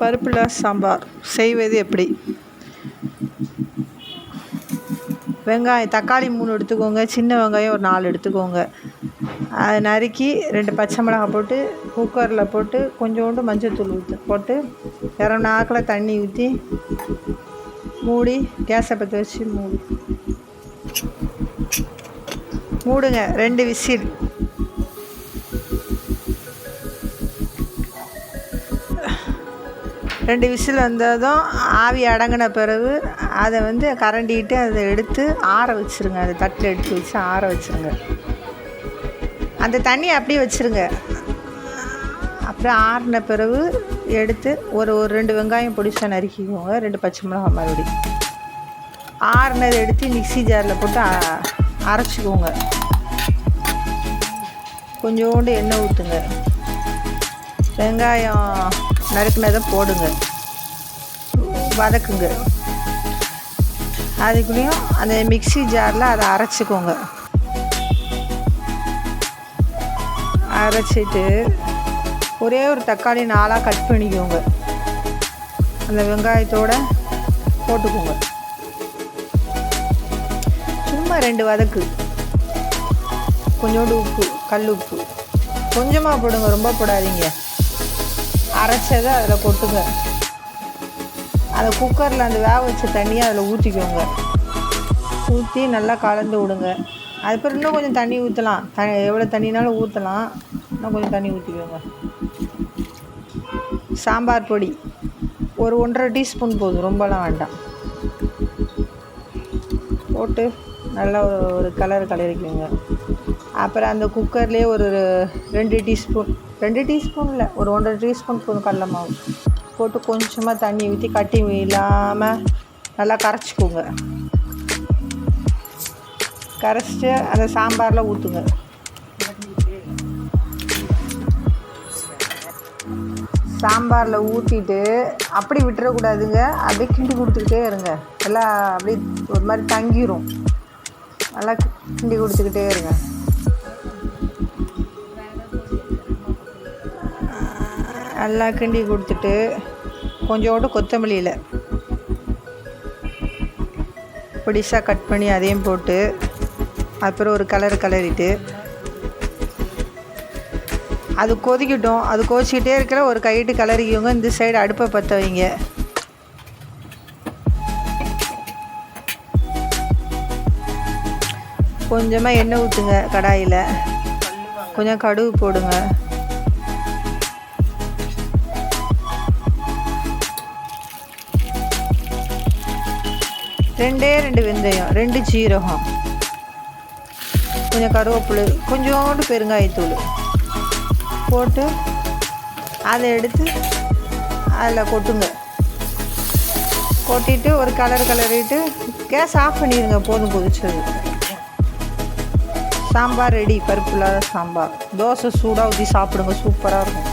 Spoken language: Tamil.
பருப்பில் சாம்பார். செய்வது எப்படி? வெங்காயம் தக்காளி மூணு எடுத்துக்கோங்க. சின்ன வெங்காயம் ஒரு நாலு எடுத்துக்கோங்க. அதை நறுக்கி ரெண்டு பச்சை மிளகாய் போட்டு குக்கரில் போட்டு கொஞ்சோண்டு மஞ்சள்தூள் ஊற்றி போட்டு இரநூறு நாக்கில் தண்ணி ஊற்றி மூடி கேஸை பற்ற வச்சு மூடி. மூடுங்க. ரெண்டு விசில். ரெண்டு விசில் வந்ததும் ஆவி அடங்கின பிறகு அதை வந்து கரண்டிட்டு அதை எடுத்து ஆற வச்சுருங்க. அதை தட்டில் எடுத்து வச்சு ஆற வச்சுருங்க. அந்த தண்ணியை அப்படியே வச்சுருங்க. அப்புறம் ஆறின பிறகு எடுத்து ஒரு ஒரு ரெண்டு வெங்காயம் பொடிச்சா நறுக்கிக்கோங்க. ரெண்டு பச்சை மிளகாய் மறுபடி. ஆறுனதை எடுத்து மிக்ஸி ஜாரில் போட்டு அரைச்சிக்கோங்க. கொஞ்சோண்டு எண்ணெய் ஊற்றுங்க வெங்காயம் நறுக்குனதை போடுங்க. வதக்குங்க. அதுக்குள்ளேயும் அந்த மிக்ஸி ஜாரில் அதை அரைச்சிக்கோங்க. அரைச்சிட்டு ஒரே ஒரு தக்காளி நாளாக கட் பண்ணிக்கோங்க. அந்த வெங்காயத்தோட போட்டுக்கோங்க. சும்மா ரெண்டு வதக்கு. கொஞ்சோண்டு உப்பு கல் உப்பு. கொஞ்சமாக போடுங்க ரொம்ப போடாதீங்க. அரைச்சதை அதில் கொட்டுங்க. அதை குக்கரில் அந்த வேக வச்ச தண்ணியை அதில் ஊற்றிக்கோங்க ஊற்றி நல்லா கலந்து விடுங்க. அதுக்கப்புறம் இன்னும் கொஞ்சம் தண்ணி ஊற்றலாம் த எவ்வளோ தண்ணினாலும் ஊற்றலாம் இன்னும் கொஞ்சம் தண்ணி ஊற்றிக்கோங்க சாம்பார் பொடி. ஒரு ஒன்றரை டீஸ்பூன் போதும். ரொம்பலாம் வேண்டாம். போட்டு நல்லா ஒரு கலர் கலரிக்குங்க அப்புறம் அந்த குக்கர்லேயே ஒரு ரெண்டு டீஸ்பூன் ரெண்டு டீஸ்பூன் இல்லை ஒரு ஒன்றரை டீஸ்பூன் போதும் கடல மாவு போட்டு கொஞ்சமாக தண்ணி ஊற்றி கட்டி இல்லாமல் நல்லா கரைச்சிக்கோங்க. கரைச்சிட்டு அந்த சாம்பாரில் ஊற்றுங்க சாம்பாரில் ஊற்றிட்டு அப்படி விட்டுறக்கூடாதுங்க. அப்படியே கிண்டி கொடுத்துக்கிட்டே இருங்க. எல்லாம் அப்படியே ஒரு மாதிரி தங்கிரும். நல்லா கிண்டி கொடுத்துக்கிட்டே இருங்க. நல்லா கிண்டி கொடுத்துட்டு கொஞ்சோண்டு கொத்தமல்லியில் பொடிசாக கட் பண்ணி அதையும் போட்டு அப்புறம் ஒரு கலர் கலரிட்டு அது கொதிக்கட்டும். அது கொதிச்சிக்கிட்டே இருக்கிற ஒரு கைட்டு கலரிக்கவங்க இந்த சைடு அடுப்பை பற்ற வைங்க. கொஞ்சமாக எண்ணெய் ஊற்றுங்க கடாயில். கொஞ்சம் கடுகு போடுங்க. ரெண்டே ரெண்டு வெந்தயம் ரெண்டு ஜீரகம் கொஞ்சம் கருவேப்பிலை கொஞ்சோண்டு பெருங்காயத்தூள் போட்டு அதை எடுத்து அதில் கொட்டுங்க. கொட்டிட்டு ஒரு கலர் கலரிட்டு கேஸ் ஆஃப் பண்ணிடுங்க போதும் கொதிச்சது சாம்பார் ரெடி பருப்பு இல்லாத சாம்பார். தோசை சூடாக ஊற்றி சாப்பிடுங்க சூப்பராக இருக்கும்.